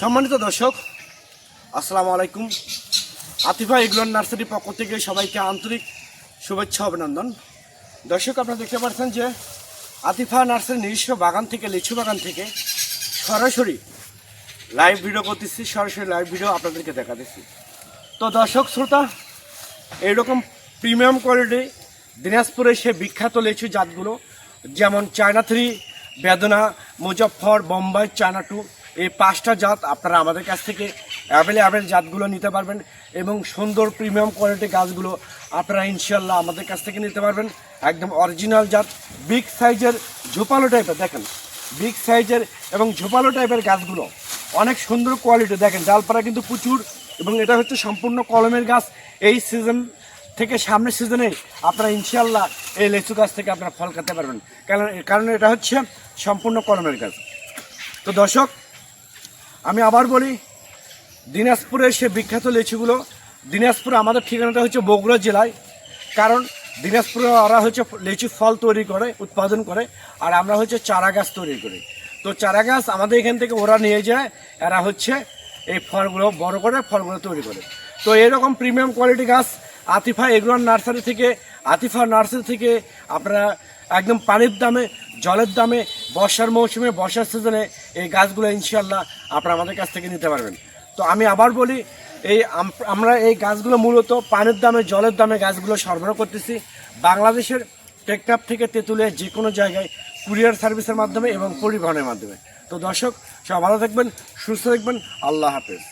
সম্মানিত দর্শক, আসসালামু আলাইকুম। আতিফা ইগলন নার্সারির পক্ষ থেকে সবাইকে আন্তরিক শুভেচ্ছা, অভিনন্দন। দর্শক, আপনারা দেখতে পাচ্ছেন যে আতিফা নার্সারির নিজস্ব বাগান থেকে, লিচু বাগান থেকে সরাসরি লাইভ ভিডিও করতেছি, সরাসরি লাইভ ভিডিও আপনাদেরকে দেখা দেখাতেছি। তো দর্শক, শ্রোতা, এইরকম প্রিমিয়াম কোয়ালিটি দিনাজপুরের সে বিখ্যাত লিচু জাতগুলো, যেমন চায়না থ্রি, বেদনা, মুজফ্ফর, বোম্বাই, চায়না টু এই পাঁচটা জাত আপনারা আমাদের কাছ থেকে অ্যাভেলেবেল জাতগুলো নিতে পারবেন এবং সুন্দর প্রিমিয়াম কোয়ালিটি গাছগুলো আপনারা ইনশাল্লাহ আমাদের কাছ থেকে নিতে পারবেন। একদম অরিজিনাল জাত বিগ সাইজের ঝোপালো টাইপের দেখেন। বিগ সাইজের এবং ঝোপালো টাইপের গাছগুলো অনেক সুন্দর কোয়ালিটি দেখেন ডালপাড়া কিন্তু প্রচুর এবং এটা হচ্ছে সম্পূর্ণ কলমের গাছ। এই সিজন থেকে সামনের সিজনে আপনারা ইনশাল্লাহ এই লেচু গাছ থেকে আপনারা ফল খেতে পারবেন। কারণ কারণ এটা হচ্ছে সম্পূর্ণ কলমের গাছ। তো দর্শক আমি আবার বলি, দিনাজপুরের সে বিখ্যাত লিচুগুলো, দিনাজপুর আমাদের ঠিকানাটা হচ্ছে বগুড়া জেলায়, কারণ দিনাজপুরে ওরা হচ্ছে লিচু ফল তৈরি করে, উৎপাদন করে, আর আমরা হচ্ছে চারা গাছ তৈরি করি। তো চারা গাছ আমাদের এখান থেকে ওরা নিয়ে যায়, এরা হচ্ছে এই ফলগুলো, বড় করে ফলগুলো তৈরি করে। তো এরকম প্রিমিয়াম কোয়ালিটি গাছ, আতিফা এগ্রোয়ান নার্সারি থেকে, আতিফা নার্সারি থেকে আপনারা একদম পানির দামে, জলের দামে, বর্ষার মৌসুমে, বর্ষার সিজনে এই গাছগুলো ইনশাল্লাহ আপনারা আমাদের কাছ থেকে নিতে পারবেন। তো আমি আবার বলি, এই আমরা এই গাছগুলো মূলত পানির দামে, জলের দামে গাছগুলো সরবরাহ করতেছি। বাংলাদেশের টেকটাপ থেকে তেঁতুলিয়া যে কোনো জায়গায় কুরিয়ার সার্ভিসের মাধ্যমে এবং পরিবহনের মাধ্যমে। তো দর্শক সব ভালো থাকবেন, সুস্থ থাকবেন, আল্লাহ হাফেজ।